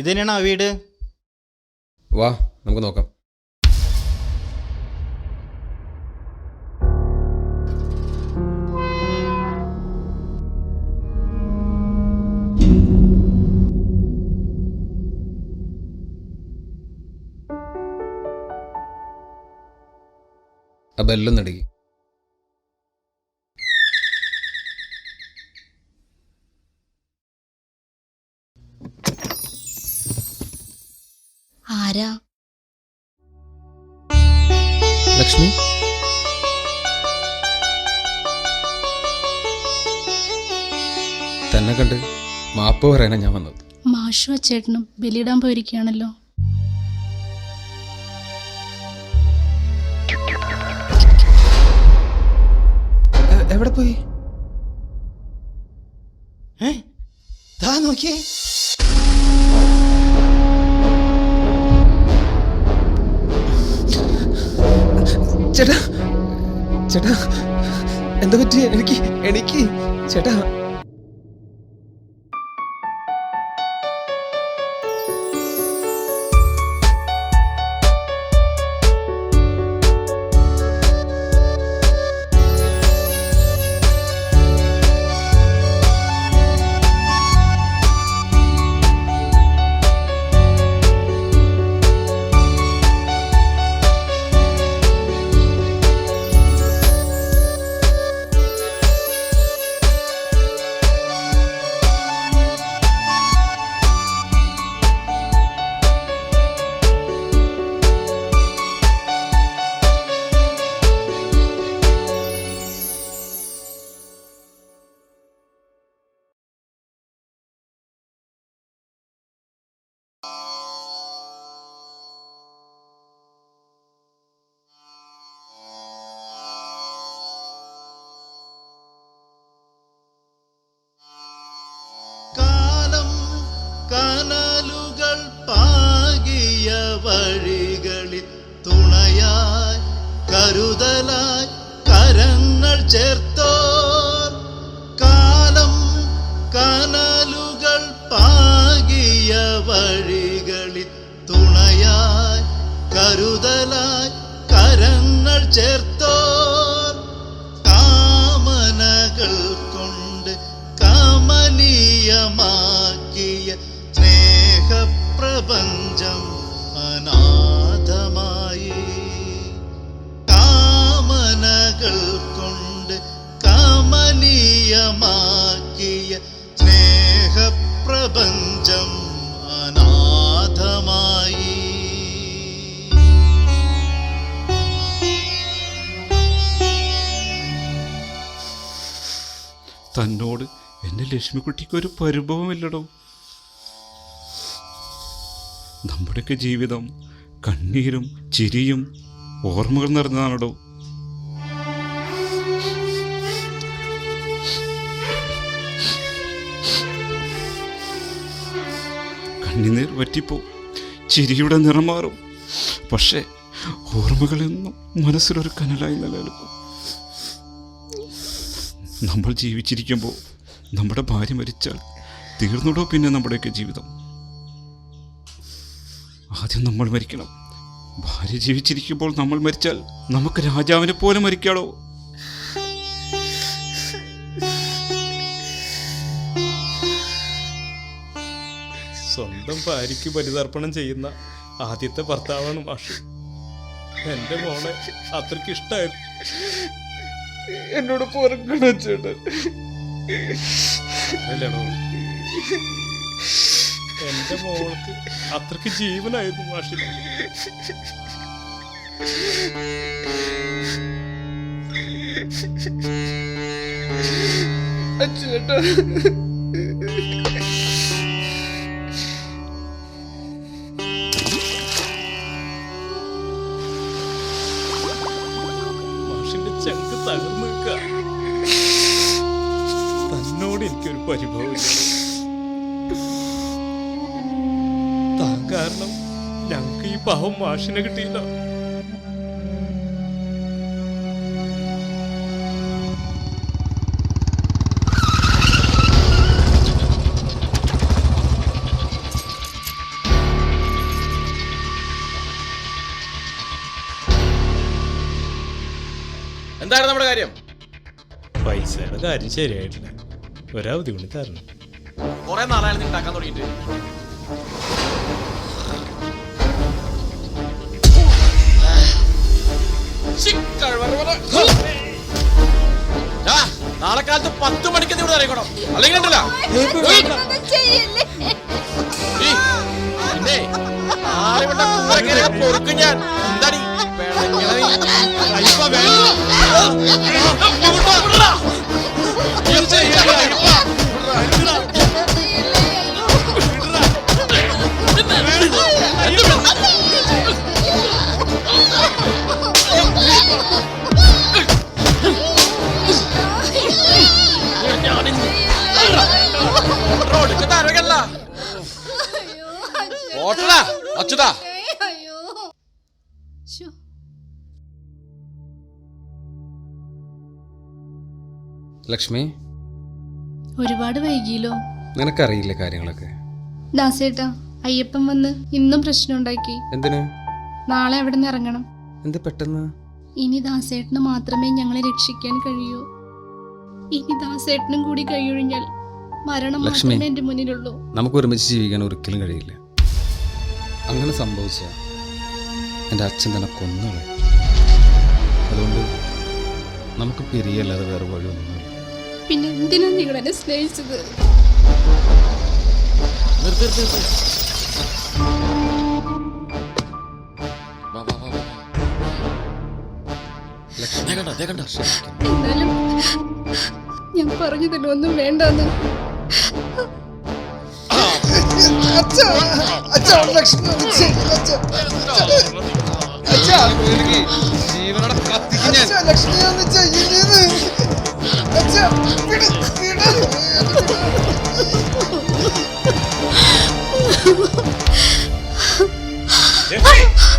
ഇത് ആ വീട്? വാ നമുക്ക് നോക്കാം. ആ ബെല്ലൊന്ന് ലക്ഷ്മി തന്നെ കണ്ട് മാപ്പ് പറയാനാ ഞാൻ വന്നത്. മാഷു അച്ചേട്ടനും ബലിയിടാൻ പോയിരിക്കുകയാണല്ലോ. എവിടെ പോയി? ഏ താ നോക്കിയേ. ചേട്ടാ ചേട്ടാ എന്താ പറ്റി എനിക്ക് എനിക്ക് ചേട്ടാ കാമനകൾ കൊണ്ട് കമനീയമാക്കിയ സ്നേഹപ്രപഞ്ചം അനാഥമായി. കാമനകൾ കൊണ്ട് കമനീയമാക്കിയ സ്നേഹപ്രപഞ്ചം തന്നോട് എന്റെ ലക്ഷ്മിക്കുട്ടിക്ക് ഒരു പരിഭവമില്ലടോ. നമ്മുടെയൊക്കെ ജീവിതം കണ്ണീരും ചിരിയും ഓർമ്മകൾ നിറഞ്ഞതാണടോ. കണ്ണിനീർ വറ്റിപ്പോ ചിരിയുടെ നിറം മാറും. പക്ഷേ ഓർമ്മകളെന്നും മനസ്സിലൊരു കനലായി നിലനിൽക്കും. നമ്മൾ ജീവിച്ചിരിക്കുമ്പോൾ നമ്മുടെ ഭാര്യ മരിച്ചാൽ തീർന്നുടോ പിന്നെ നമ്മുടെയൊക്കെ ജീവിതം? ആദ്യം നമ്മൾ മരിക്കണം. ഭാര്യ ജീവിച്ചിരിക്കുമ്പോൾ നമ്മൾ മരിച്ചാൽ നമുക്ക് രാജാവിനെ പോലെ മരിക്കാടോ സ്വന്തം ഭാര്യയ്ക്ക് പരിതർപ്പണം ചെയ്യുന്ന ആദ്യത്തെ ഭർത്താവാണ് മാഷ്. എന്റെ മോളെ അത്രയ്ക്ക് ഇഷ്ടായിരുന്നു. എന്നോട് പൊറക്കണ ചേട്ടൻ? അല്ലേടോ. എന്റെ മോൾക്ക് അത്രയ്ക്ക് ജീവനായിരുന്നു മാഷിന്. ചേട്ടാ പാവം മാഷിനെ കിട്ടിയില്ല. എന്താണ് നമ്മുടെ കാര്യം? പൈസയുടെ കാര്യം ശരിയായിട്ടില്ല. ഒരവധി കൊണ്ട് തരണം. കുറെ നാളായാലും ഉണ്ടാക്കാൻ തുടങ്ങിയിട്ട്. നാളെ കാലത്ത് പത്ത് മണിക്ക് ഇവിടെ അറിയിക്കണം അല്ലെങ്കിൽ ഉണ്ടല്ലോ. പിന്നെ ആളിവിടെ കൂടെ പൊറുക്കും ഞാൻ. എന്താടി? പിണങ്ങണ ഓട്ടടാ ശ്ശോ. ലക്ഷ്മി ഒരുപാട് വൈകിയല്ലോ. നിനക്കറിയില്ല കാര്യങ്ങളൊക്കെ? ദാസേട്ടാ അയ്യപ്പൻ വന്ന് ഇന്നും പ്രശ്നം ഉണ്ടാക്കി. എന്തിന്? നാളെ അവിടെ നിന്ന് ഇറങ്ങണം. എന്ത് പെട്ടെന്ന്? ഇനി ദാസേട്ടന് മാത്രമേ ഞങ്ങളെ രക്ഷിക്കാൻ കഴിയൂ. ഇനി ദാസേട്ടനും കൂടി കഴിയൊഴിഞ്ഞാൽ മരണം ലക്ഷ്മി. മാത്രമേ എന്റെ മുന്നിലുള്ളൂ. നമുക്ക് ഒരുമിച്ച് ജീവിക്കാൻ ഒരിക്കലും കഴിയില്ല. അങ്ങനെ സംഭവിച്ച എന്റെ അച്ഛൻ തന്നെ കൊന്നുകളെ അതുകൊണ്ട് നമുക്ക് പിരിയല്ലാതെ വേറെ വഴിയൊന്നുമില്ല. പിന്നെ എന്തിനാ നിങ്ങൾ എന്നെ സ്നേഹിച്ചത്? എന്നാലും ഞാൻ പറഞ്ഞതിലൊന്നും ഒന്നും വേണ്ടെന്ന്. ജീവനോടെ കത്തിക്കും ഞാൻ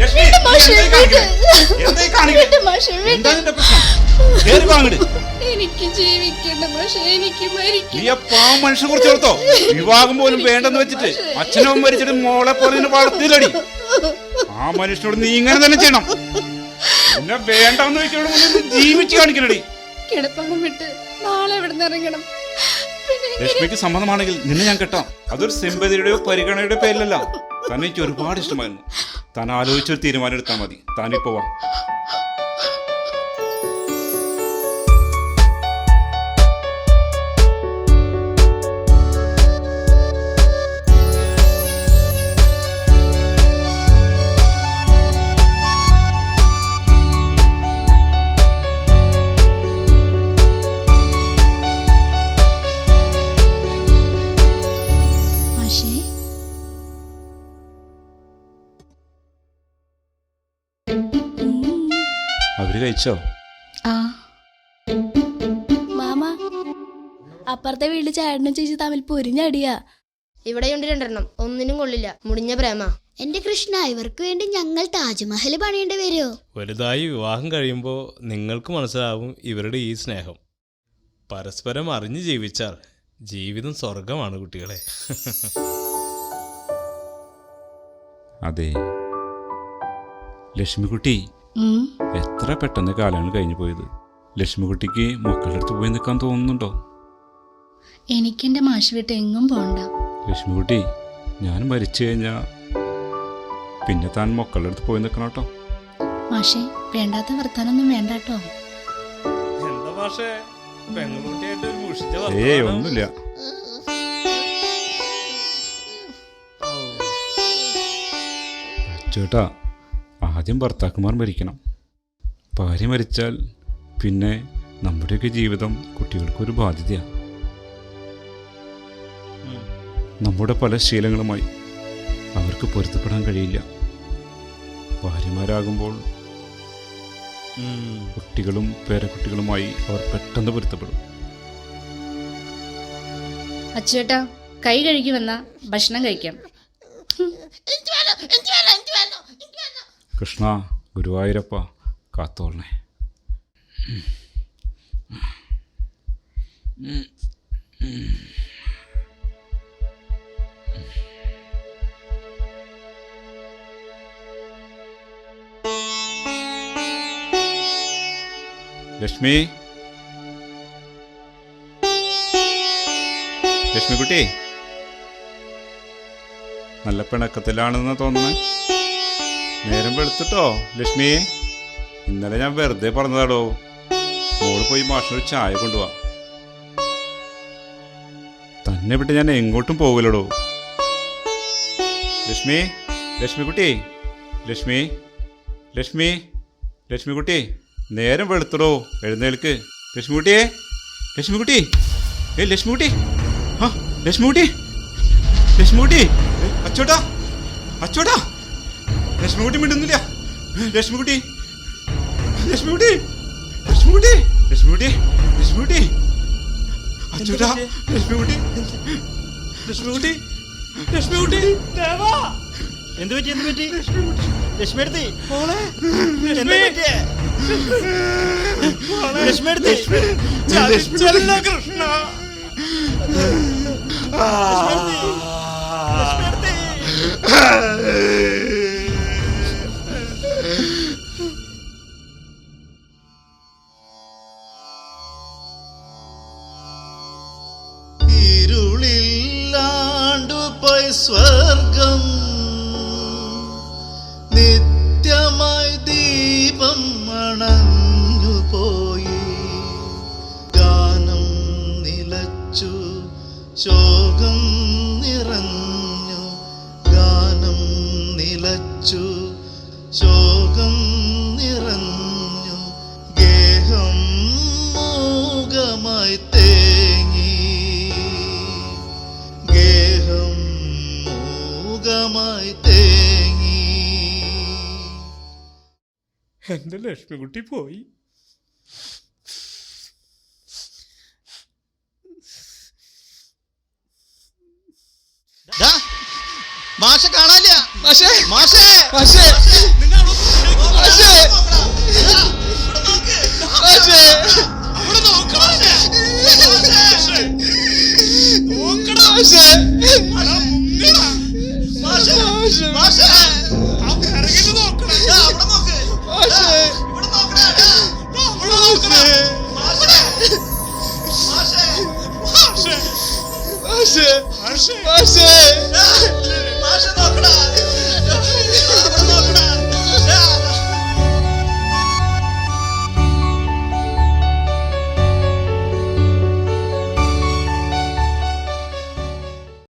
ലക്ഷ്മി, ലക്ഷ്മി, നീ എന്തായി കാണിക്കണേ? എന്തായി കാണിക്കണേ? എന്താ പ്രശ്നം? കേറി വാ അങ്ങട്. എനിക്ക് ജീവിക്കണം പക്ഷെ എനിക്ക് നീ മരിക്കണം ആ പാവം മനുഷ്യനെ കുറിച്ച് ഓർത്തോ? വിവാഹം പോലും വേണ്ടെന്ന് വെച്ചിട്ട് അച്ഛനും മരിച്ചിട്ട് മോളെ പോലെ നിന്നെ വളർത്തിയില്ലടി. ആ മനുഷ്യനോട് നീ ഇങ്ങനെ തന്നെ ചെയ്യണം. പിന്നെ വേണ്ടെന്ന് വെച്ചോട് ജീവിച്ചു കാണിക്കണടി. കിടപ്പണം വിട്ട് നാളെ ഇവിടെ നിന്ന് ഇറങ്ങണം. പിന്നെ എങ്ങനെ- ലക്ഷ്മിക്ക് സമ്മതമാണെങ്കിൽ നിന്നെ ഞാൻ കെട്ടാം. അതൊരു സിമ്പതിയുടെയോ പരിഗണനയുടെയോ പേരിലല്ല. തന്നെ എനിക്ക് ഒരുപാട് ഇഷ്ടമായിരുന്നു. താൻ ആലോചിച്ചൊരു തീരുമാനം എടുത്താൽ മതി. താനിപ്പോ വാ. കഴിച്ചോ? ആ. മാമ അപ്പുറത്തെ വീട്ടിൽ ചേട്ടനും ചേച്ചി തമ്മിൽ പൊരിഞ്ഞടിയാ. ഇവിടെ ഉണ്ട് രണ്ടെണ്ണം. ഒന്നിനും കൊള്ളില്ല. മുടിഞ്ഞ പ്രേമ. എന്റെ കൃഷ്ണ ഇവർക്ക് വേണ്ടി ഞങ്ങൾ താജ്മഹൽ പണിയേണ്ടി വരുമോ? വലുതായി വിവാഹം കഴിയുമ്പോൾ നിങ്ങൾക്ക് മനസ്സിലാവും ഇവരുടെ ഈ സ്നേഹം. പരസ്പരം അറിഞ്ഞു ജീവിച്ചാൽ ജീവിതം സ്വർഗമാണ് കുട്ടികളെ. അതെ. ലക്ഷ്മിക്കുട്ടി. എത്ര പെട്ടെന്ന് കാലങ്ങൾ കഴിഞ്ഞു പോയത്. ലക്ഷ്മിക്കുട്ടിക്ക് മക്കളുടെ അടുത്ത് പോയി നിൽക്കാൻ തോന്നുന്നുണ്ടോ? എനിക്ക് എന്റെ മാഷ് വിട്ട് എങ്ങും പോണ്ട. ലക്ഷ്മിക്കുട്ടി ഞാൻ മരിച്ചു കഴിഞ്ഞാ പിന്നെ താൻ മക്കളുടെ അടുത്ത് പോയി നിൽക്കണം കേട്ടോ. മാഷേ വേണ്ടാത്ത വർത്താനൊന്നും വേണ്ട കേട്ടോ. ഏയ്. ഒന്നുമില്ല. ചേട്ടാ ആദ്യം ഭർത്താക്കന്മാർ മരിക്കണം ഭാര്യ മരിച്ചാൽ പിന്നെ നമ്മുടെയൊക്കെ ജീവിതം കുട്ടികൾക്കൊരു ബാധ്യതയാണ്. നമ്മുടെ പല ശീലങ്ങളുമായി അവർക്ക് പൊരുത്തപ്പെടാൻ കഴിയില്ല ഭാര്യമാരാകുമ്പോൾ. കുട്ടികളും പേരക്കുട്ടികളുമായി അവർ പെട്ടെന്ന് പൊരുത്തപ്പെടും അച്ചേട്ടാ കൈ കഴുകി വന്ന ഭക്ഷണം കഴിക്കാം കൃഷ്ണ ഗുരുവായൂരപ്പ കാത്തോളണേ ലക്ഷ്മി? ലക്ഷ്മിക്കുട്ടി? നല്ല പിണക്കത്തിലാണെന്ന് തോന്നുന്നത് നേരം വെളുത്തിട്ടോ ലക്ഷ്മി? ഇന്നലെ ഞാൻ വെറുതെ പറഞ്ഞതാടോ. മോൾ പോയി മാഷിനൊരു ചായ കൊണ്ടുപോവാ തന്നെ വിട്ട് ഞാൻ എങ്ങോട്ടും പോകില്ലടോ. ലക്ഷ്മി ലക്ഷ്മി കുട്ടി ലക്ഷ്മി ലക്ഷ്മി ലക്ഷ്മി കുട്ടി നേരം വെളുത്തടോ എഴുന്നേൽക്ക്. ലക്ഷ്മി കുട്ടിയെ ലക്ഷ്മി കുട്ടി ഏ ലക്ഷ്മി കുട്ടി ആ ലക്ഷ്മി കുട്ടി ലക്ഷ്മി കുട്ടി അച്ചോട്ടാ അച്ചോട്ടാ. ലക്ഷ്മിക്കുട്ടി മിണ്ടുന്നില്ല. ലക്ഷ്മിക്കുട്ടി. ലക്ഷ്മിക്കുട്ടി. ലക്ഷ്മിക്കുട്ടി. ലക്ഷ്മിക്കുട്ടി. ലക്ഷ്മിക്കുട്ടി. അച്ചോട്ടാ ലക്ഷ്മിക്കുട്ടി. ലക്ഷ്മിക്കുട്ടി. ലക്ഷ്മിക്കുട്ടി. ദേവാ. എന്ത് പറ്റി എന്ത് പറ്റി? ലക്ഷ്മി. എടുത്തി ലക്ഷ്മി. എടുത്തി കൃഷ്ണ. ഇരുളില്ലാണ്ടുപോയി ലക്ഷ്മിക്കുട്ടി പോയി. മാഷ മാഷെ കാണാനില്ല. മാഷേ മാഷേ. മാഷേ. മാഷേ. മാഷേ. മാഷേ.